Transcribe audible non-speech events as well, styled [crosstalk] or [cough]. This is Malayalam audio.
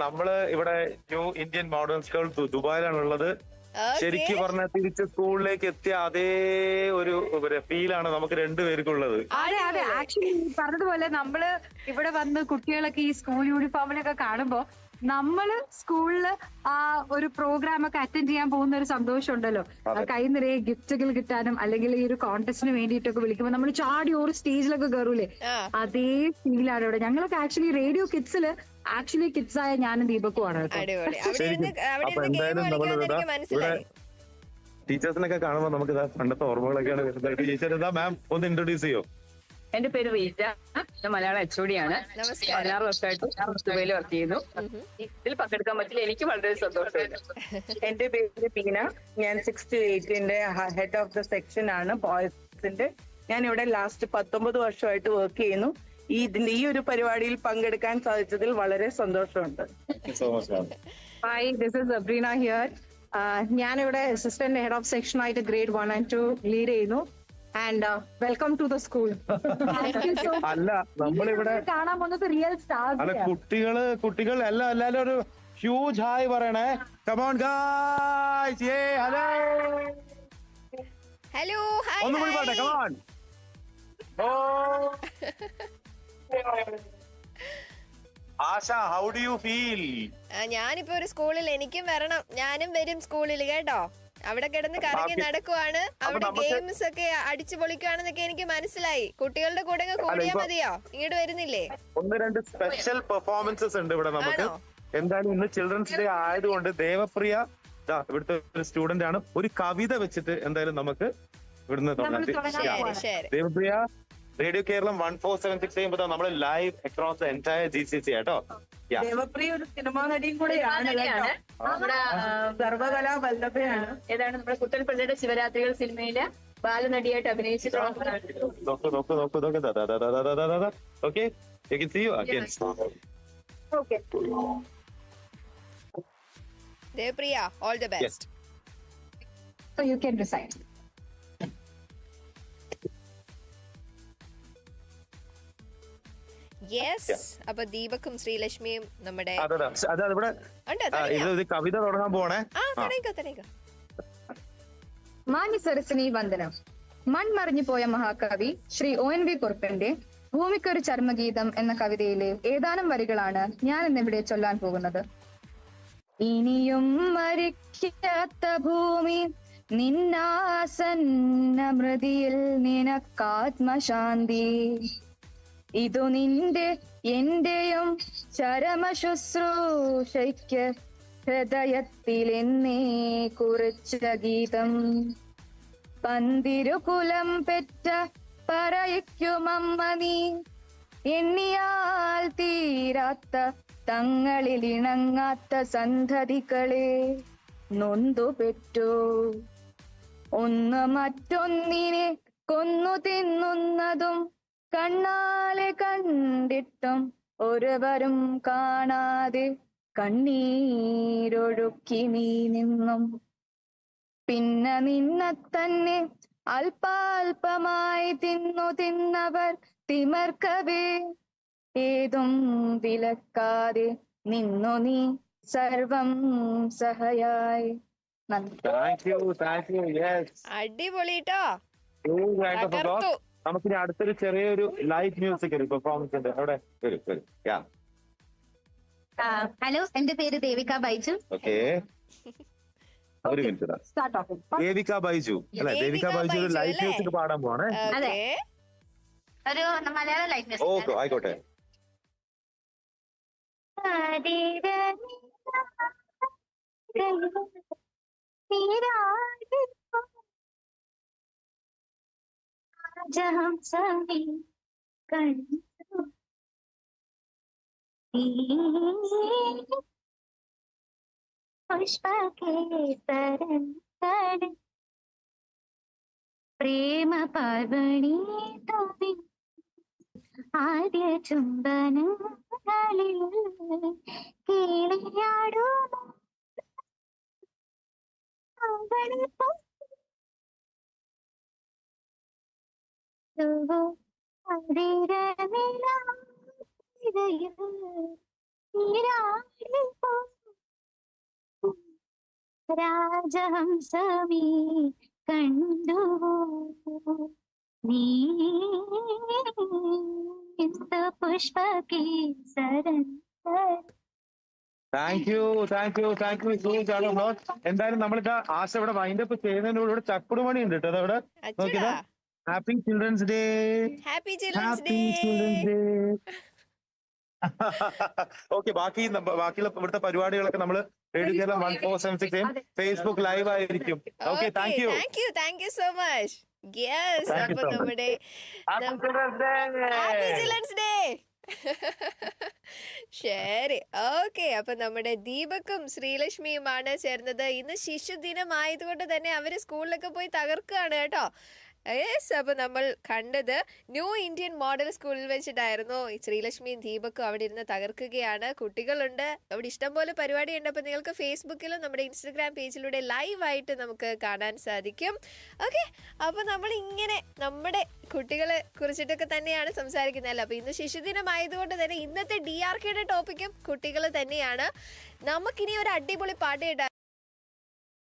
നമ്മൾ ഇവിടെ ന്യൂ ഇന്ത്യൻ മോഡേൺ സ്കൂൾ ദുബായിലാണ് ദുബായിലാണുള്ളത്. ശരിക്കും പറഞ്ഞ തിരിച്ച് സ്കൂളിലേക്ക് എത്തിയ അതേ ഒരു ഫീലാണ് നമുക്ക് രണ്ടുപേർക്കുള്ളത് അതെ അതെ ആക്ച്വലി പറഞ്ഞതുപോലെ നമ്മൾ ഇവിടെ വന്ന് കുട്ടികളൊക്കെ ഈ സ്കൂൾ യൂണിഫോമിലൊക്കെ കാണുമ്പോ നമ്മൾ സ്കൂളിൽ ആ ഒരു പ്രോഗ്രാം ഒക്കെ അറ്റൻഡ് ചെയ്യാൻ പോകുന്ന ഒരു സന്തോഷം ഉണ്ടല്ലോ കൈ നിറയെ ഗിഫ്റ്റുകൾ കിട്ടാനും അല്ലെങ്കിൽ ഈ ഒരു കോൺടെസ്റ്റിന് വേണ്ടിയിട്ടൊക്കെ വിളിക്കുമ്പോൾ നമ്മൾ ചാടി ഒരു സ്റ്റേജിലൊക്കെ കയറൂലേ അതേ ഫീലാണ് ഇവിടെ. ഞങ്ങളൊക്കെ ആക്ച്വലി റേഡിയോ കിഡ്സിൽ ആക്ച്വലി കിഡ്സ് ആയ ഞാനും ദീപക്കുമാണ് [laughs] ടീച്ചേഴ്സിനൊക്കെ കാണുമ്പോൾ നമുക്ക് പണ്ടത്തെ ഓർമ്മകളൊക്കെയാണ് വരുന്നത്. Teacher ma'am? ഒന്ന് ഇൻട്രൊഡ്യൂസ് ചെയ്യോ? എന്റെ പേര് റീറ്റ ഞാൻ മലയാളം എച്ച് ആണ് നമസ്കാരം. പതിനാറ് വർഷമായിട്ട് ദുബൈയിൽ വർക്ക് ചെയ്യുന്നു. ഇതിൽ പങ്കെടുക്കാൻ പറ്റില്ല. എനിക്ക് വളരെ സന്തോഷമുണ്ട്. എന്റെ പേര് ബീന. ഞാൻ സിക്സ് ടു എയ്റ്റിന്റെ ഹെഡ് ഓഫ് ദ സെക്ഷൻ ആണ്. ബോയ്സിന്റെ ഞാൻ ഇവിടെ ലാസ്റ്റ് പത്തൊമ്പത് വർഷമായിട്ട് വർക്ക് ചെയ്യുന്നു. ഈ ഇതിന്റെ ഈ ഒരു പരിപാടിയിൽ പങ്കെടുക്കാൻ സാധിച്ചതിൽ വളരെ സന്തോഷമുണ്ട്. Hi this is Abrina here ഞാനിവിടെ അസിസ്റ്റന്റ് ഹെഡ് ഓഫ് സെക്ഷൻ ആയിട്ട് grade one and two lead ചെയ്യുന്നു and welcome to the school അല്ല നമ്മളിവിടെ കാണാൻ പോകുന്നത് റിയൽ അല്ല സ്റ്റാർസ് കുട്ടികൾ കുട്ടികൾ എല്ലാം എല്ലാരും ഒരു ഹ്യൂജ് ഹായ് പറയണേ. Come on guys yay hello hello hi ഒന്നും കൂടി പാട്ടെ come on oh [laughs] Asha how do you feel ഞാനിപ്പോ ഒരു സ്കൂളിൽ എനിക്കും വരണം. ഞാനും വരും സ്കൂളിൽ കേട്ടോ? അവിടെ കിടന്ന് കറങ്ങി നടക്കുവാണ്. അവിടെ ഗെയിംസ് ഒക്കെ അടിച്ചു പൊളിക്കുകയാണെന്നൊക്കെ എനിക്ക് മനസ്സിലായി. കുട്ടികളുടെ കൂടെ കൂടിയാ മതിയോ? ഇങ്ങോട്ട് വരുന്നില്ലേ? ഒന്ന് രണ്ട് സ്പെഷ്യൽ പെർഫോമൻസസ് ഉണ്ട് ഇവിടെ നമുക്ക്? എന്തായാലും ഇന്ന് ചിൽഡ്രൻസ് ഡേ ആയതുകൊണ്ട് ദേവപ്രിയ ദാ ഇവിടുത്തെ ഒരു സ്റ്റുഡന്റ് ആണ്. ഒരു കവിത വെച്ചിട്ട് എന്തായാലും നമുക്ക് ഇവിടുന്ന് തുടങ്ങാം Devapriya radio Keralam one four seven six ചെയ്യുമ്പോൾ നമ്മൾ live across entire G C C കേട്ടോ. ദേവപ്രിയ ഒരു സിനിമാ നടിയും കൂടെയാണ്. നമ്മുടെ സർവകലാ വല്ലഭയാണ്. ഏതാണ് നമ്മുടെ കുത്തൽപ്പള്ളിയുടെ ശിവരാത്രികൾ സിനിമയിലെ ബാലനടിയായിട്ട് അഭിനയിച്ചിട്ടുള്ള നോക്കൂ യു ദാ. Okay? You can see yes അപ്പൊ ദീപക്കും ശ്രീലക്ഷ്മിയും നമ്മുടെ ഇത് കവിത തുടങ്ങാൻ പോണേ ആ തുടങ്ങിക്കോ തുടങ്ങിക്കോ മാന്യ സരസിനി വന്ദനം. മൺമറിഞ്ഞു പോയ മഹാകവി ശ്രീ ഒ എൻ വി കുറുപ്പിന്റെ ഭൂമിക്കൊരു ചർമ്മഗീതം എന്ന കവിതയിലെ ഏതാനും വരികളാണ് ഞാൻ ഇന്നിവിടെ ചൊല്ലാൻ പോകുന്നത്. ഇനിയും മരിക്കാത്ത ഭൂമി നിന്നാസന്ന മൃതിയിൽ നിനക്കാത്മശാന്തി. ഇതു നിന്റെ എന്റെയും ചരമ ശുശ്രൂഷയ്ക്ക് ഹൃദയത്തിൽ എന്നേ കുറിച്ച ഗീതം. പന്തിരുകുലം പെറ്റ പറയ്ക്കുമമ്മ നീ. എണ്ണിയാൽ തീരാത്ത തങ്ങളിൽ ഇണങ്ങാത്ത സന്തതികളെ നൊന്തു പെറ്റു. ഒന്ന് മറ്റൊന്നിനെ കൊന്നു തിന്നുന്നതും കണ്ണാലെ കണ്ടിട്ടും ഒരുവരും കാണാതെ കണ്ണീരൊഴുക്കി നീ നിന്നും. പിന്നെ നിന്നെ തന്നെ അല്പാൽപമായി തിന്നു തിന്നവർ തിമർക്കവേ. ഏതും വിലക്കാതെ നിന്നു നീ സർവം സഹയായി. നന്ദി. നമുക്കിനി അടുത്തൊരു ചെറിയൊരു ലൈവ് മ്യൂസിക് ഒരു പെർഫോമൻസ് ഉണ്ട്. അവിടെ വരും വരും. യാ ഹലോ എന്റെ പേര് ദേവിക ബൈജു. ഓക്കെ ഒരു മിനിറ്റ് ദേവിക ബൈജു. അല്ലെ? ദേവിക ബൈജു ഒരു അല്ലേ? മ്യൂസിക് പാടാൻ പോവാണ്. അതെ. ഓക്കേ ഒരു മലയാള ലൈഫ് ഓക്കെ ആയിക്കോട്ടെ. जहाँ सभी पुष्प के तरन तन प्रेम पार्वणी तुमी ആദ്യ ചുംബനങ്ങളിൽ കീളിയാടുമോ അവളിപ്പോ നീരാടിപ്പോ രാജഹംസമേ കണ്ടുവോ നീ പുഷ്പകേസരൻ thank you thank you thank you so much എന്തായാലും നമ്മളിത് ആശ ഇവിടെ വൈൻഡപ്പ് ചെയ്യുന്നതിനോട് ഇവിടെ ചക്കുടുമണി ഉണ്ട് കേട്ടോ. അതവിടെ അച്ഛടാ happy children's day happy children's happy day children's day okay ബാക്കി ബാക്കിയുള്ള ഇവിടുത്തെ പരിപാടികളൊക്കെ നമ്മൾ radio Keralam one four seven six Facebook live ആയിരിക്കും. Okay thank you thank you thank you so much yes Thank you അപ്പൊ so much. നമ്മുടെ happy children's happy day children's day ശരി ഓക്കെ അപ്പൊ നമ്മുടെ ദീപക്കും ശ്രീലക്ഷ്മിയുമാണ് ചേർന്നത്. ഇന്ന് ശിശുദിനം ആയതുകൊണ്ട് തന്നെ അവർ സ്കൂളിലൊക്കെ പോയി തകർക്കുകയാണ് കേട്ടോ. യെസ് അപ്പൊ നമ്മൾ കണ്ടത് ന്യൂ ഇന്ത്യൻ മോഡൽ സ്കൂളിൽ വെച്ചിട്ടായിരുന്നു. ശ്രീലക്ഷ്മിയും ദീപക്കും അവിടെ ഇരുന്ന് തകർക്കുകയാണ്. കുട്ടികളുണ്ട്. അവിടെ ഇഷ്ടംപോലെ പരിപാടിയുണ്ട്. അപ്പൊ നിങ്ങൾക്ക് ഫേസ്ബുക്കിലും നമ്മുടെ ഇൻസ്റ്റഗ്രാം പേജിലൂടെ ലൈവ് ആയിട്ട് നമുക്ക് കാണാൻ സാധിക്കും. ഓക്കെ അപ്പൊ നമ്മൾ ഇങ്ങനെ നമ്മുടെ കുട്ടികളെ കുറിച്ചിട്ടൊക്കെ തന്നെയാണ് സംസാരിക്കുന്നത് അല്ല അപ്പൊ ഇന്ന് ശിശുദിനം ആയതുകൊണ്ട് തന്നെ ഇന്നത്തെ ഡി ആർ കെയുടെ ടോപ്പിക്കും കുട്ടികൾ തന്നെയാണ്. നമുക്കിനി ഒരു അടിപൊളി പാട്ട്